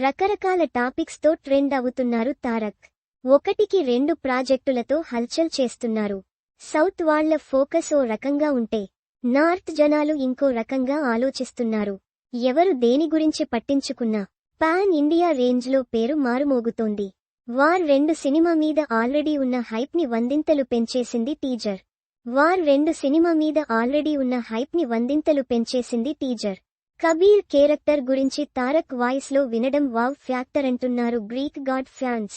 రకరకాల టాపిక్స్తో ట్రెండ్ అవుతున్నారు తారక్. ఒకటికి రెండు ప్రాజెక్టులతో హల్చల్ చేస్తున్నారు. సౌత్ వాళ్ళ ఫోకస్ ఓ రకంగా ఉంటే నార్త్ జనాలు ఇంకో రకంగా ఆలోచిస్తున్నారు. ఎవరు దేని గురించి పట్టించుకున్నా పాన్ ఇండియా రేంజ్లో పేరు మారుమోగుతోంది. వార్ రెండు సినిమా మీద ఆల్రెడీ ఉన్న హైప్ని వందింతలు పెంచేసింది టీజర్. వార్ రెండు సినిమా మీద ఆల్రెడీ ఉన్న హైప్ని వందింతలు పెంచేసింది టీజర్. కబీర్ కేరెక్టర్ గురించి తారక్ వాయిస్లో వినడం వావ్ ఫ్యాక్టర్ అంటున్నారు Greek god fans.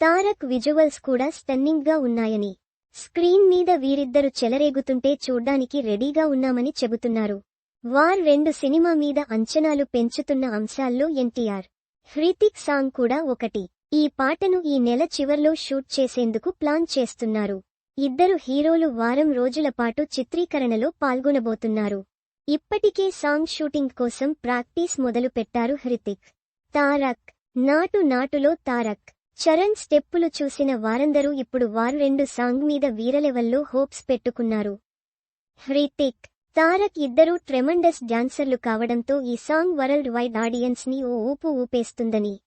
Tarak visuals కూడా స్టన్నింగ్గా ఉన్నాయని. స్క్రీన్ మీద వీరిద్దరు చెలరేగుతుంటే చూడ్డానికి రెడీగా ఉన్నామని చెబుతున్నారు. వార్ రెండు సినిమా మీద అంచనాలు పెంచుతున్న అంశాల్లో ఎన్టీఆర్. హ్రితిక్ సాంగ్ కూడా ఒకటి. ఈ పాటను ఈ నెల చివర్లో షూట్ చేసేందుకు ప్లాన్ చేస్తున్నారు. ఇద్దరు హీరోలు వారం రోజుల పాటు చిత్రీకరణలో పాల్గొనబోతున్నారు. ఇప్పటికే సాంగ్ షూటింగ్ కోసం ప్రాక్టీస్ మొదలు పెట్టారు హృతిక్. తారక్ నాటు నాటులో తారక్. చరణ్ స్టెప్పులు చూసిన వారందరూ ఇప్పుడు వారు రెండు సాంగ్ మీద వీరలెవల్లో హోప్స్ పెట్టుకున్నారు. హృతిక్ తారక్ ఇద్దరూ ట్రెమండస్ డాన్సర్లు కావడంతో ఈ సాంగ్ వరల్డ్ వైడ్ ఆడియన్స్ని ఓ ఊపు ఊపేస్తుందని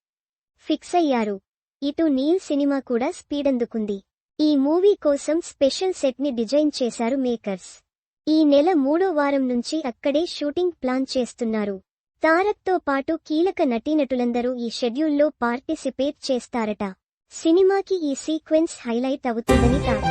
ఫిక్స్ అయ్యారు. ఇటు నీల్ సినిమా కూడా స్పీడందుకుంది ఈ మూవీ కోసం స్పెషల్ సెట్ని డిజైన్ చేశారు మేకర్స్. ఈ నెల మూడో వారం నుంచి అక్కడే షూటింగ్ ప్లాన్ చేస్తున్నారు. తారక్తో పాటు కీలక నటీనటులందరూ ఈ షెడ్యూల్లో పార్టిసిపేట్ చేస్తారట. సినిమాకి ఈ సీక్వెన్స్ హైలైట్ అవుతుందని టాక్